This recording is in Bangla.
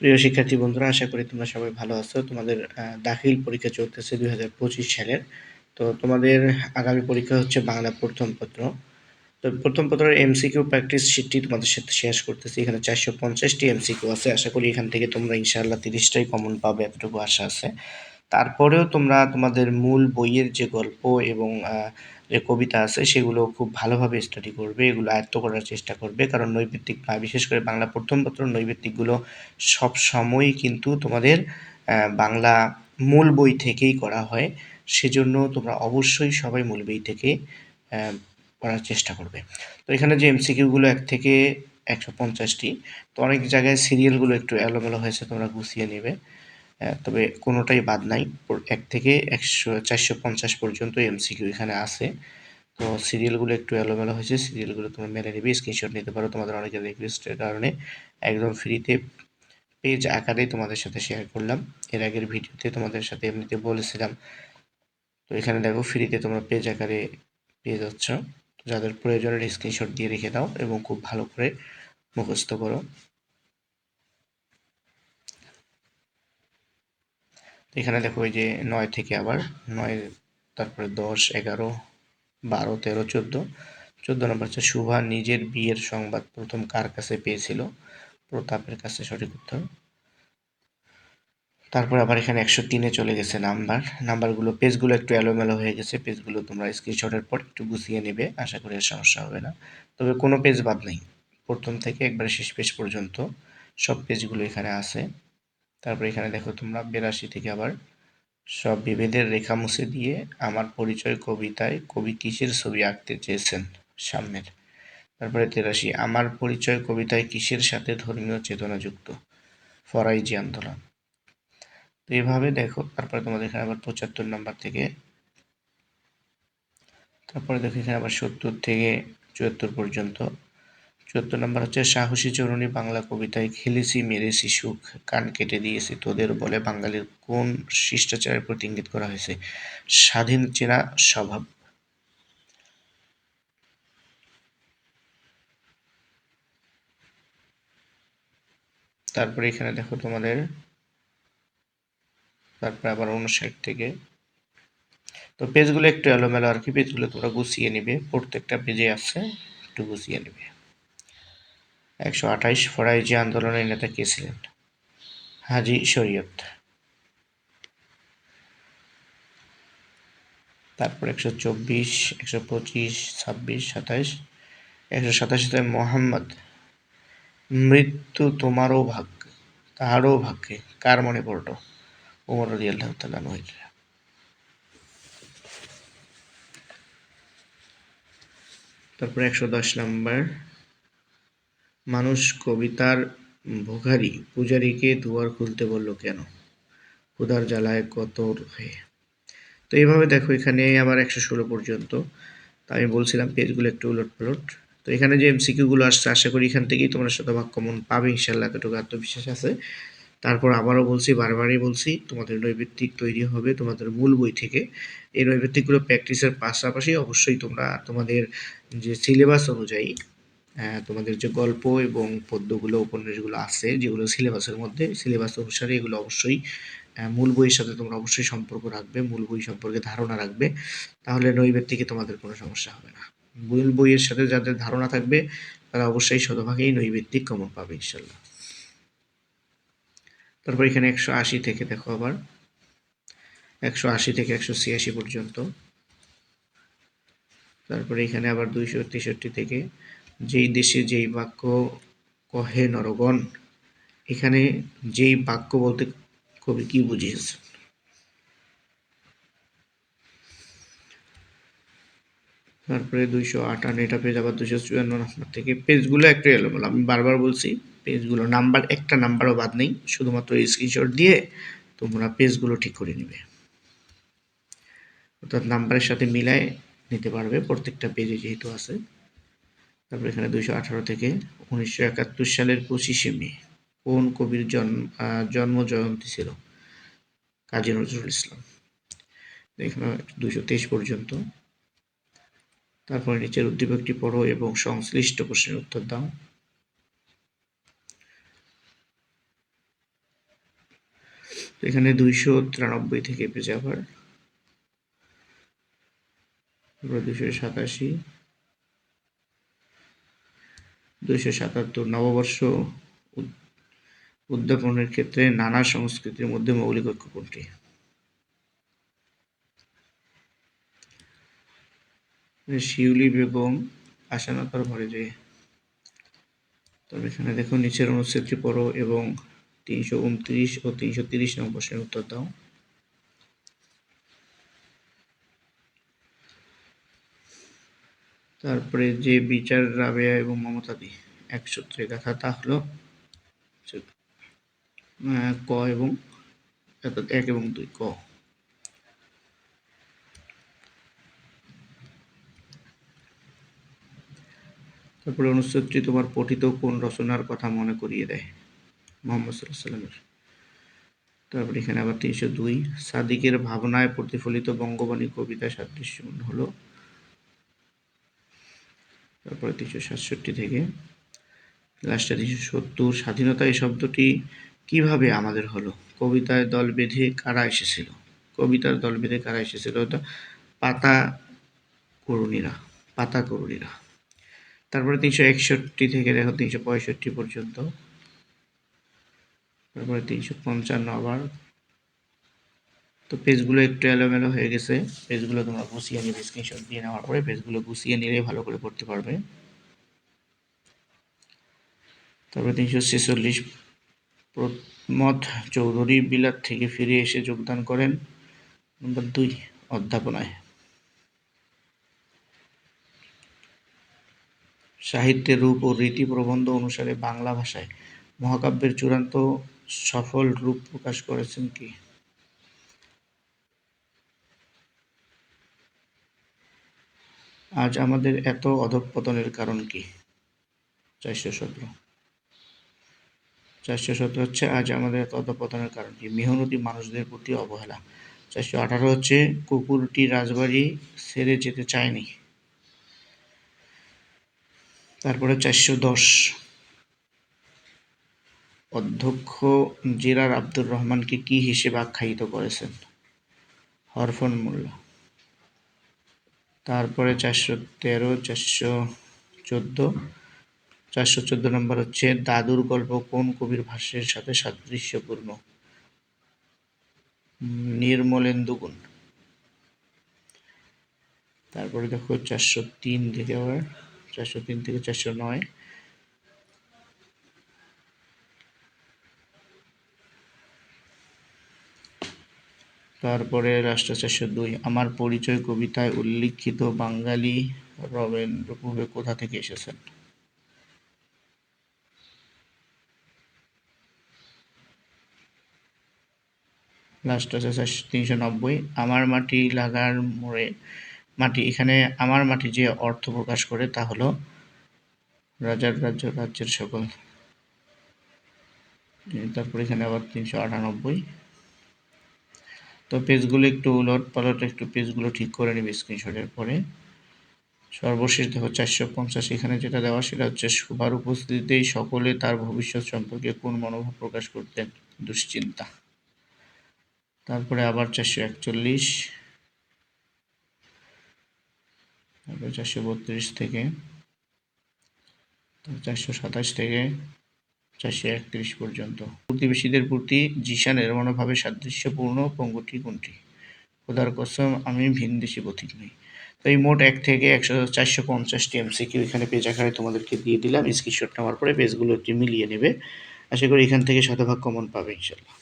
প্রিয় শিক্ষার্থী বন্ধুরা, আশা করি তোমরা সবাই ভালো আছো। তোমাদের দাখিল পরীক্ষা চলতেছে দুই হাজার পঁচিশ সালের। তো তোমাদের আগামী পরীক্ষা হচ্ছে বাংলা প্রথম পত্র। তো প্রথম পত্রের এমসিকিউ প্র্যাকটিস শিটটি তোমাদের সাথে শেষ করতেছি। এখানে চারশো পঞ্চাশটি এমসিকিউ আছে। আশা করি এখান থেকে তোমরা ইনশাআল্লাহ তিরিশটাই কমন পাবে, এতটুকু আশা আছে। তারপরেও তোমরা তোমাদের মূল বইয়ের যে গল্প এবং যে কবিতা আছে, সেগুলো খুব ভালোভাবে স্টাডি করবে, এগুলো আয়ত্ত করার চেষ্টা করবে। কারণ নৈবিত্তিক বিশেষ করে বাংলা প্রথম পত্র নৈবিত্তিকগুলো সব সময়ই কিন্তু তোমাদের বাংলা মূল বই থেকেই করা হয়। সেজন্য তোমরা অবশ্যই সবাই মূল বই থেকে করার চেষ্টা করবে। তো এখানে যে এমসিকিউগুলো এক থেকে একশো পঞ্চাশটি, তো অনেক জায়গায় সিরিয়ালগুলো একটু এলোমেলো হয়েছে, তোমরা গুছিয়ে নেবে। তবে কোনোটাই বাদ নাই। এক থেকে একশো, চারশো পঞ্চাশ পর্যন্ত এমসিকিউ এখানে আছে। তো সিরিয়ালগুলো একটু এলোমেলো হয়েছে। সিরিয়ালগুলো তোমরা মেনে নেবে স্ক্রিনশট নিতে পারো। তোমাদের অনেকের রিকোয়েস্টের কারণে একদম ফ্রিতে পেজ আকারে তোমাদের সাথে শেয়ার করলাম। এর আগের ভিডিওতে তোমাদের সাথে এমনিতে বলেছিলাম। তো এখানে দেখো ফ্রিতে তোমরা পেজ আকারে পেয়ে যাচ্ছ। যাদের প্রয়োজনের স্ক্রিনশট দিয়ে রেখে দাও এবং খুব ভালো করে মুখস্থ করো। এখানে দেখো ওই যে নয় থেকে আবার, নয় তারপরে দশ, এগারো, বারো, তেরো, চোদ্দ। চোদ্দ নম্বর হচ্ছে, শুভা নিজের বিয়ের সংবাদ প্রথম কার কাছে পেয়েছিল? প্রতাপের কাছে, সঠিক উত্তর। তারপর আবার এখানে একশো তিনে চলে গেছে নাম্বার। নাম্বারগুলো, পেজগুলো একটু এলোমেলো হয়ে গেছে, পেজগুলো তোমরা স্ক্রিনশটের পর একটু গুছিয়ে নেবে, আশা করি সমস্যা হবে না। তবে কোনো পেজ বাদ নেই। প্রথম থেকে একবারে শেষ পেজ পর্যন্ত সব পেজগুলো এখানে আছে। তারপর এখানে দেখো তোমরা বেরাশি থেকে আবার সব বিভেদের রেখা মুছে দিয়ে আমার পরিচয় কবিতায় কবি কিসের ছবি আঁকতে চেয়েছেন সামনের? তারপরে তেরাশি, আমার পরিচয় কবিতায় কিসের সাথে ধর্মীয় চেতনা যুক্ত? ফরাইজি আন্দোলন। তো এভাবে দেখো, তারপরে তোমাদের এখানে আবার পঁচাত্তর নম্বর থেকে, তারপরে দেখো এখানে আবার সত্তর থেকে চুয়াত্তর পর্যন্ত চুয়াত্তর নম্বর হচ্ছে, সাহসী চরণী বাংলা কবিতায় খেলেছি, মেরেছি সুখ। কান কেটে দিয়েছি তোদের বলে বাঙালির কোন শিষ্টাচারের প্রতি ইঙ্গিত করা হয়েছে? স্বাধীন চেনা স্বভাব। তারপরে এখানে দেখো তোমাদের, তারপরে আবার উনষাট থেকে। তো পেজগুলো একটু এলোমেলো আর কি, পেজগুলো তোমরা গুছিয়ে নিবে। প্রত্যেকটা পেজে আছে, একটু গুছিয়ে নিবে। একশো আঠাইশ ফরাইজি আন্দোলনের নেতা কে ছিলেন? হাজি শরীয়ত। তারপর একশো চব্বিশ, একশো পঁচিশ, ছাব্বিশ সাতাইশ একশো সাতাশে মোহাম্মদ, মৃত্যু তোমারও ভাগ্য তাহারও ভাগ্যে, কার মনে পড়ল? ওমর রদি আল্লাহ তাল্লাহ তারপর একশো দশ নম্বর মানুষ কবিতার ভোগারি পূজারীকে দুয়ার খুলতে বলল, কেন? ক্ষুধার জ্বালায় কত হয়ে তো এইভাবে দেখো, এখানে আবার একশো ষোলো পর্যন্ত। তো আমি বলছিলাম, পেজগুলো একটু উলট পালট তো এখানে যে এমসিকিউগুলো আসছে, আশা করি এখান থেকেই তোমরা শতভাগ কমন পাবে ইনশাল্লাহ এতটুকু আত্মবিশ্বাস আছে। তারপর আবারও বলছি, বারবারই বলছি, তোমাদের নৈবেত্তিক তৈরি হবে, তোমাদের মূল বই থেকে। এই নৈবেত্তিকগুলো প্র্যাকটিসের পাশাপাশি অবশ্যই তোমরা তোমাদের যে সিলেবাস অনুযায়ী তোমাদের যে গল্প এবং পদ্যগুলো, উপন্যাসগুলো আছে, যেগুলো সিলেবাসের মধ্যে, সিলেবাস অনুসারে এগুলো অবশ্যই মূল বইয়ের সাথে তোমরা অবশ্যই সম্পর্ক রাখবে, মূল বই সম্পর্কে ধারণা রাখবে। তাহলে নৈবেত্তিকে তোমাদের কোনো সমস্যা হবে না। মূল বইয়ের সাথে যাদের ধারণা থাকবে, তারা অবশ্যই শতভাগেই নৈবেত্তিক কমন পাবে ইনশাল্লাহ তারপর এখানে একশো আশি থেকে দেখো আবার। একশো আশি থেকে একশো ছিয়াশি পর্যন্ত। তারপরে এখানে আবার দুইশো তেষট্টি থেকে যেই দেশে যেই বাক্য কহে নরগণ, এখানে যেই বাক্য বলতে কবি কি বুঝিয়েছেন? তারপরে দুইশো আটান্ন, এটা পেজ আবার দুইশো চুয়ান্ন নাম্বার থেকে। পেজগুলো একটু এলোমেলো আমি বারবার বলছি, পেজগুলো নাম্বার, একটা নাম্বারও বাদ নেই, শুধুমাত্র স্ক্রিনশট দিয়ে তোমরা পেজগুলো ঠিক করে নেবে। অর্থাৎ নাম্বারের সাথে মিলায় নিতে পারবে, প্রত্যেকটা পেজে যেহেতু আছে। তারপরে এখানে দুইশো আঠারো থেকে উনিশশো একাত্তর সালের পঁচিশে মে কোন কবির জন্ম জন্ম জয়ন্তী ছিল? কাজী নজরুল ইসলাম। এখানে দুইশো তেইশ পর্যন্ত। তারপরে নিচের উদ্দীপকটি পড়ো এবং সংশ্লিষ্ট প্রশ্নের উত্তর দাও। এখানে দুইশো তিরানব্বই থেকে পেজে আবার। দুশো সাতাশি। দুইশো সাতাত্তর নববর্ষ উদ- উদ্যাপনের ক্ষেত্রে নানা সংস্কৃতির মধ্যে মৌলিক ঐক্য কোনটি? শিউলি বেগম আশানতার ঘরে যে তবে এখানে দেখো নিচের অনুচ্ছেদটি পড়ো এবং তিনশো উনত্রিশ ও তিনশো তিরিশ নম্বর প্রশ্নের উত্তর দাও। তারপরে যে বিচার রাবেয়া এবং মমতাদি এক সূত্রে গাথা তা হলো ক এবং এক এবং দুই, ক। তারপরে অনুচ্ছেদটি তোমার পঠিত কোন রচনার কথা মনে করিয়ে দেয়? মোহাম্মদ সাল্লামের তারপরে এখানে আবার তিনশো দুই, সাদিকের ভাবনায় প্রতিফলিত বঙ্গবাণী কবিতা সাদৃশ্য হলো তারপরে তিনশো সাতষট্টি থেকে। লাস্টে তিনশো সত্তর। স্বাধীনতা এই শব্দটি কীভাবে আমাদের হলো? কবিতায় দল বেঁধে কারা এসেছিল? কবিতার দল বেঁধে কারা এসেছিল? পাতা করুণীরা পাতা করুণীরা। তারপরে তিনশো একষট্টি থেকে দেখো, তিনশো পঁয়ষট্টি পর্যন্ত। তারপরে তিনশো পঞ্চান্ন আবার। তো পেজগুলো একটু এলোমেলো হয়ে গেছে। পেজগুলো তোমরা গুছিয়ে নিবে স্ক্রিনশট দিয়ে নেওয়ার পরে পেজগুলো গুছিয়ে নিলে ভালো করে পড়তে পারবে। তারপরে তিনশো ছেচল্লিশ প্রমথ চৌধুরী বিলাত থেকে ফিরে এসে যোগদান করেন নম্বর দুই অধ্যাপনায়। সাহিত্যের রূপ ও রীতি প্রবন্ধ অনুসারে বাংলা ভাষায় মহাকাব্যের চূড়ান্ত সফল রূপ প্রকাশ করেছেন কি? আজ আমাদের এত অধঃপতনের কারণ কি? চারশো সতেরো। চারশো সতেরো হচ্ছে আজ আমাদের এত অধঃপতনের কারণ কি? মেহনতি মানুষদের প্রতি অবহেলা। চারশো আঠারো হচ্ছে কুকুরটি রাজবাড়ি ছেড়ে যেতে চায়নি। তারপরে চারশো দশ। অধ্যক্ষ জেরার আব্দুর রহমানকে কি হিসেবে আখ্যায়িত করেছেন? হরফন মোল্লা। তারপরে চারশো তেরো, চারশো চোদ্দ। চারশো চোদ্দ নম্বর হচ্ছে, দাদুর গল্প কোন কবির ভাষ্যের সাথে সাদৃশ্যপূর্ণ? নির্মলেন্দুগুণ নির্মলেন্দু গুণ। তারপরে দেখো, চারশো তিন থেকে আবার, চারশো তিন থেকে চারশো নয়। তারপরে রাষ্ট্র চারশো দুই। আমার পরিচয় কবিতায় উল্লিখিত বাঙালি রবেন্দ্রপুরে কোথা থেকে এসেছেন? লাস্ট আছে তিনশো নব্বই। আমার মাটি লাগার মোড়ে মাটি, এখানে আমার মাটি যে অর্থ প্রকাশ করে তা হলো রাজার রাজ্য, রাজ্যের সকল। তারপর এখানে আবার তিনশো আটানব্বই। তো পেজগুলো একটু উলট পালট, একটু পেজগুলো ঠিক করে নিবে স্ক্রিনশটের পরে। সর্বশেষ দেখো চারশো পঞ্চাশ, এখানে যেটা দেওয়া সেটা হচ্ছে সবার উপস্থিতিতেই সকলে তার ভবিষ্যৎ সম্পর্কে কোন মনোভাব প্রকাশ করতেন দুশ্চিন্তা। তারপরে আবার চারশো একচল্লিশ, তারপরে চারশো বত্রিশ থেকে চারশো সাতাশ থেকে চারশো একত্রিশ পর্যন্ত। প্রতিবেশীদের প্রতি জিশানের মনোভাবে সাদৃশ্যপূর্ণ পঙ্গুটি কোনটি? খোদার কসম, আমি ভিনদেশি পথিক নই। তো এই মোট এক থেকে একশো চারশো পঞ্চাশটি এমসিকিউ এখানে পেজ আকারে তোমাদেরকে দিয়ে দিলাম। স্ক্রিনশট নেওয়ার পরে পেজগুলো একটু মিলিয়ে নেবে। আশা করি এখান থেকে শতভাগ কমন পাবে ইনশাল্লাহ